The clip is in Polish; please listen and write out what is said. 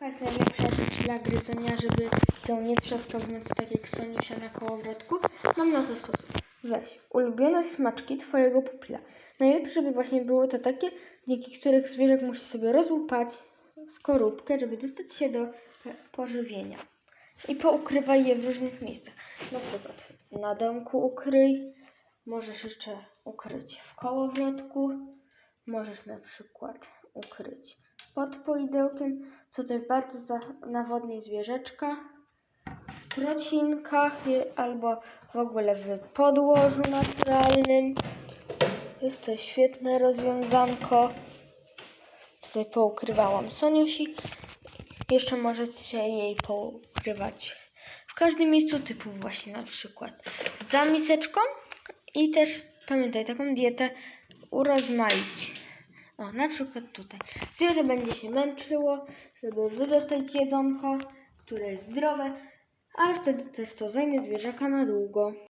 Jaka jest najlepsza dla gryzonia, żeby się nie trzaskał w nocy, tak jak Soniusia na kołowrotku? Mam na to sposób. Weź ulubione smaczki twojego pupila. Najlepsze, żeby właśnie było to takie, dzięki których zwierzak musi sobie rozłupać skorupkę, żeby dostać się do pożywienia. I poukrywaj je w różnych miejscach. Na przykład na domku ukryj, możesz jeszcze ukryć w kołowrotku, możesz na przykład ukryć pod poidełkiem, co też bardzo nawodni zwierzeczka, w trocinkach albo w ogóle w podłożu naturalnym. Jest to świetne rozwiązanko. Tutaj poukrywałam Soniusi. Jeszcze możecie jej poukrywać w każdym miejscu typu właśnie na przykład za miseczką i też pamiętaj taką dietę urozmaić. O, na przykład tutaj. Zwierzę będzie się męczyło, żeby wydostać jedzonko, które jest zdrowe, ale wtedy też to zajmie zwierzaka na długo.